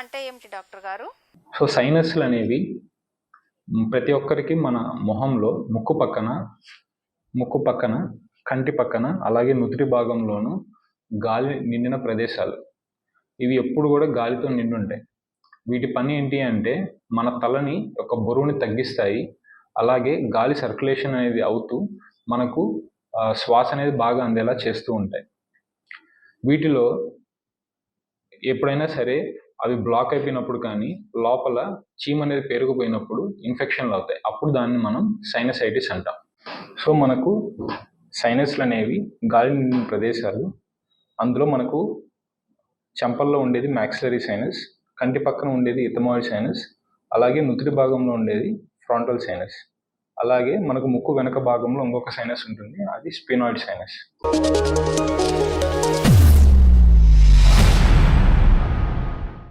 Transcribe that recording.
అంటే ఏమిటి డాక్టర్ గారు? సో సైనస్లు అనేవి ప్రతి ఒక్కరికి మన మొహంలో ముక్కు పక్కన ముక్కు పక్కన కంటి పక్కన అలాగే నుదుటి భాగంలోనూ గాలి నిండిన ప్రదేశాలు. ఇవి ఎప్పుడు కూడా గాలితో నిండి ఉంటాయి వీటి పని ఏంటి అంటే మన తలని ఒక బరువుని తగ్గిస్తాయి. అలాగే గాలి సర్క్యులేషన్ అనేది అవుతూ మనకు శ్వాస అనేది బాగా అందేలా చేస్తూ ఉంటాయి. వీటిలో ఎప్పుడైనా సరే అవి బ్లాక్ అయిపోయినప్పుడు కానీ లోపల చీమ్ అనేది పేరుకుపోయినప్పుడు ఇన్ఫెక్షన్లు అవుతాయి. అప్పుడు దాన్ని మనం సైనసైటిస్ అంటాం. సో మనకు సైనస్లు అనేవి గాలి నిండిన ప్రదేశాలు. అందులో మనకు చెంపల్లో ఉండేది మ్యాక్సిలరీ సైనస్ కంటి పక్కన ఉండేది ఇథమాయిడ్ సైనస్ అలాగే నుదుటి భాగంలో ఉండేది ఫ్రాంటల్ సైనస్ అలాగే మనకు ముక్కు వెనక భాగంలో ఇంకొక సైనస్ ఉంటుంది అది స్పినాయిడ్ సైనస్